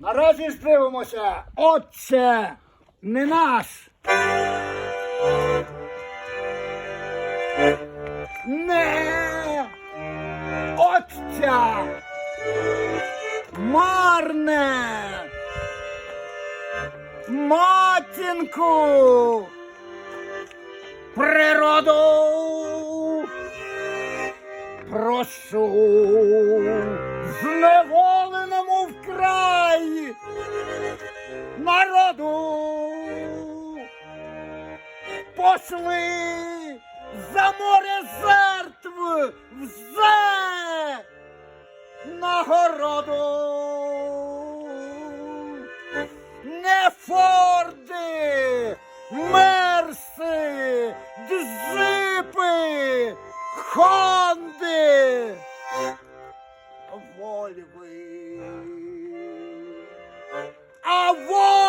Наразі здивимося. Отче, не наш. Не Отця! Марне! Матінку! Природу! Прошу зневоленому вкрай народу пошли за море жертв вже нагороду. Не форди, мерси, Grande a void. A.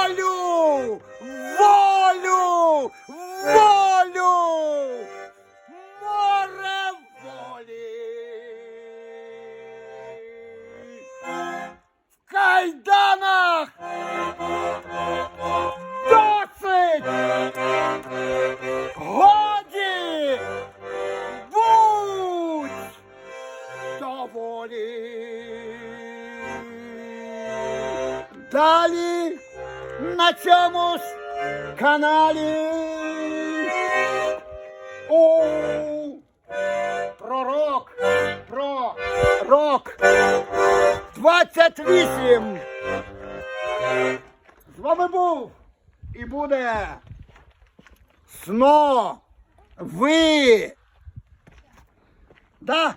доволі! Далі на цьому ж каналі у пророк, пророк 28. З вами був і буде сно ви. Да?